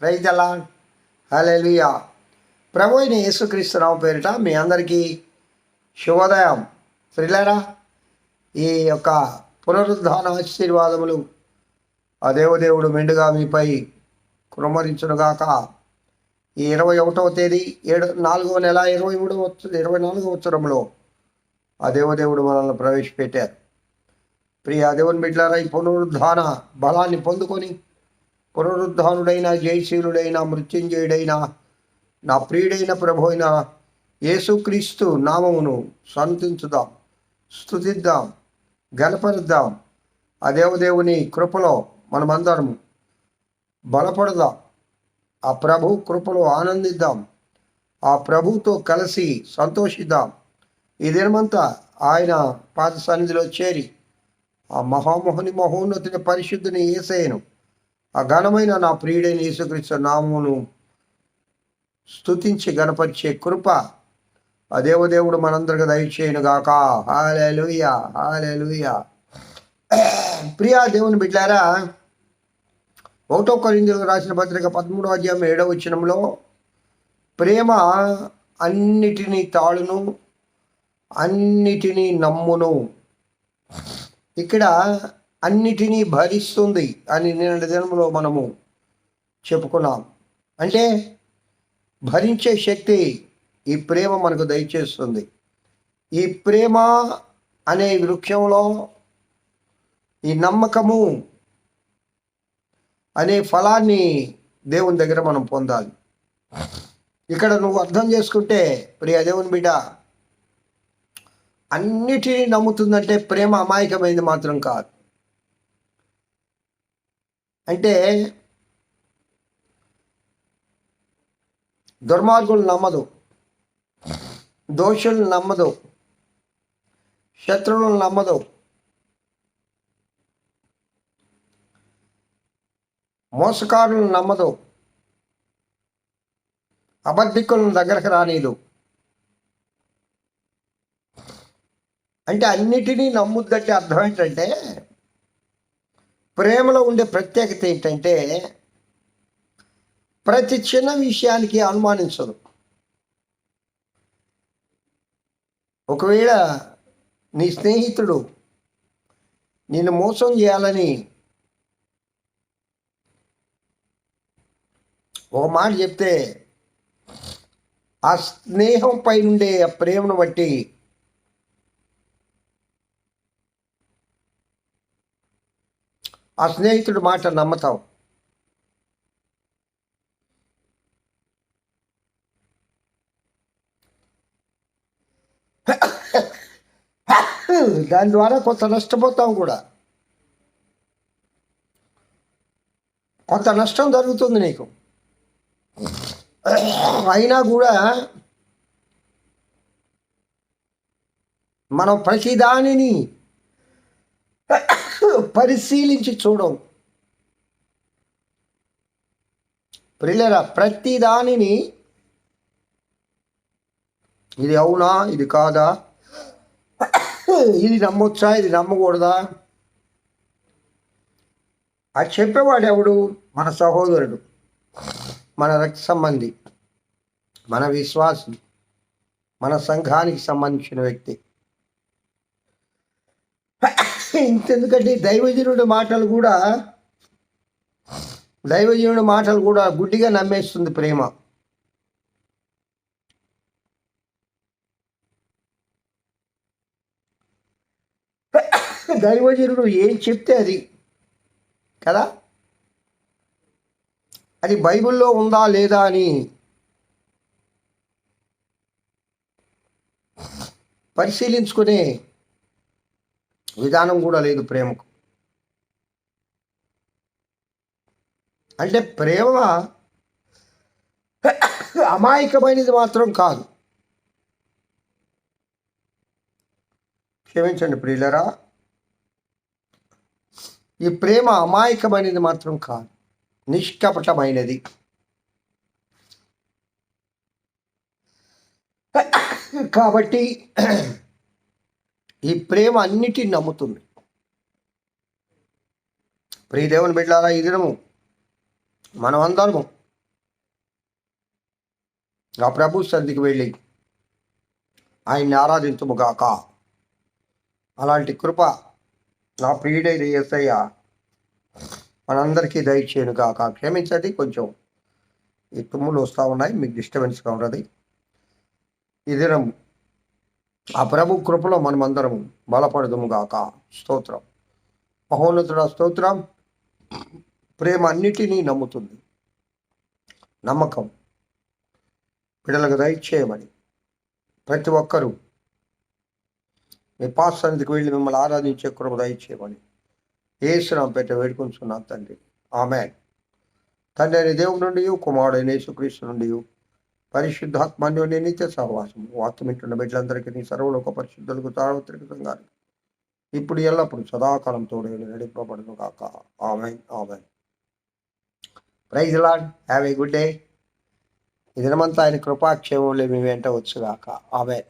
ప్రైజలా hallelujah ప్రభు అయిన యేసుక్రీస్తురావు పేరిట మీ అందరికీ శుభోదయం. శ్రీలేరా ఈ యొక్క పునరుద్ధాన ఆశీర్వాదములు ఆ దేవదేవుడు మెండుగా మీపై కురమరించునుగాక. ఈ ఇరవై ఒకటవ తేదీ ఏడు నాలుగవ నెల ఇరవై మూడవ ఇరవై నాలుగవ ఉత్తరంలో ఆ దేవదేవుడు మనల్ని ప్రవేశపెట్టారు. ప్రియ దేవుని బిడ్డలారా ఈ పునరుద్ధాన బలాన్ని పొందుకొని పునరుద్ధానుడైన జయశీలుడైన మృత్యుంజయుడైన నా ప్రియుడైన ప్రభు అయిన యేసుక్రీస్తు నామమును సంతించుదాం స్థుతిద్దాం గణపరుద్దాం. ఆ దేవదేవుని కృపలో మనమందరం బలపడదాం. ఆ ప్రభు కృపలో ఆనందిద్దాం. ఆ ప్రభుతో కలిసి సంతోషిద్దాం. ఈ దినమంతా ఆయన పాద సన్నిధిలో చేరి ఆ మహామోహని మహోన్నతుని పరిశుద్ధిని ఏసేయను ఆ ఘనమైన నా ప్రియుడైన యేసుక్రీస్తు నామమును స్తుతించి గణపరిచే కృప ఆ దేవదేవుడు మనందరికి దయచేయను గాక. హాలూయా హాలెలుయా ప్రియా దేవుని బిడ్డారా ఒకటో కొరిందులకు రాసిన పత్రిక పదమూడవ అధ్యాయం ఏడవ వచ్చినంలో ప్రేమ అన్నిటినీ తాళును అన్నిటినీ నమ్మును. ఇక్కడ అన్నిటినీ భరిస్తుంది అని నిన్నటి దినంలో మనము చెప్పుకున్నాం. అంటే భరించే శక్తి ఈ ప్రేమ మనకు దయచేస్తుంది. ఈ ప్రేమ అనే వృక్షంలో ఈ నమ్మకము అనే ఫలాన్ని దేవుని దగ్గర మనం పొందాలి. ఇక్కడ నువ్వు అర్థం చేసుకుంటే ప్రియ దేవుని బిడ్డ అన్నిటినీ నమ్ముతుందంటే ప్రేమ అమాయకమైంది మాత్రం కాదు. అంటే దుర్మార్గులు నమ్మదు దోషులు నమ్మదు శత్రువులు నమ్మదు. మోసకారులను నమ్మదు అబద్ధికులను దగ్గరకు రానీదు అంటే అన్నిటినీ నమ్ముద్దంటే అర్థం ఏంటంటే ప్రేమలో ఉండే ప్రత్యేకత ఏంటంటే ప్రతి చిన్న విషయానికి అనుమానించదు ఒకవేళ నీ స్నేహితుడు నిన్ను మోసం చేయాలని ఒక మాట చెప్తే ఆ స్నేహం పై ఉండే ఆ ప్రేమను బట్టి ఆ స్నేహితుడు మాట నమ్మతావు. దాని ద్వారా కొంత నష్టపోతాం కూడా. కొంత నష్టం జరుగుతుంది నీకు. అయినా కూడా మనం ప్రతిదానిని పరిశీలించి చూడం. ప్రిల్లరా ప్రతి దానిని ఇది అవునా? ఇది కాదా? ఇది నమ్మొచ్చా? ఇది నమ్మకూడదా? అది చెప్పేవాడు ఎవడు? మన సహోదరుడు. మన రక్త సంబంధి. మన విశ్వాసం మన సంఘానికి సంబంధించిన వ్యక్తి. ఇంతెందుకంటే దైవజనుడి మాటలు కూడా దైవజనుడి మాటలు కూడా గుడ్డిగా నమ్మేస్తుంది ప్రేమ. దైవజనుడు ఏం చెప్తే అది కదా? అది బైబిల్లో ఉందా లేదా అని పరిశీలించుకునే విధానం కూడా లేదు ప్రేమకు. అంటే ప్రేమ అమాయకమైనది మాత్రం కాదు. క్షమించండి ప్రియులరా. ఈ ప్రేమ అమాయకమైనది మాత్రం కాదు. నిష్కపటమైనది. కాబట్టి ఈ ప్రేమ అన్నిటిని నమ్ముతుంది. ప్రియదేవుని బిడ్డారా ఈ దినము మనమందరము ఆ ప్రభు సంధికి వెళ్ళి ఆయన్ని ఆరాధించుముగాక. అలాంటి కృప నా ప్రియుడైన ఏసయ్య మనందరికీ దయచేయను కాక క్షమించండి కొంచెం ఈ తుమ్ములు వస్తూ ఉన్నాయి మీకు డిస్టర్బెన్స్గా ఉన్నది. ఈ దినం ఆ ప్రభు కృపలో మనమందరం బలపడదుముగాక. స్తోత్రం. మహోన్నతుడ స్తోత్రం. ప్రేమ అన్నిటినీ నమ్ముతుంది. నమ్మకం. బిడ్డలకు దయచేయమని ప్రతి ఒక్కరూ మీ పాస్ సన్నిధికి వెళ్ళి మిమ్మల్ని ఆరాధించే కృప దయచేయమని ఏసునాం పెట్ట వేడుకొంచున్నాను తండ్రి. ఆమె తండ్రి అనే దేవుడి నుండి కుమారుడైన యేసుక్రీస్తు నుండి పరిశుద్ధాత్మాన్యోని నిత్య సహవాసం. వాక్యం ఇంటున్న బిడ్డలందరికీ నీ సర్వలోక పరిశుద్ధులకు సార్వత్రిక సంఘానికి ఇప్పుడు ఎల్లప్పుడు సదాకాలం తోడే నడిపబడను కాక ఆమె ఆమె praise Lord have a good day. ఈ దినమంతా ఆయన కృపాక్షేమంలో మీ వెంట వచ్చుగాక. ఆమె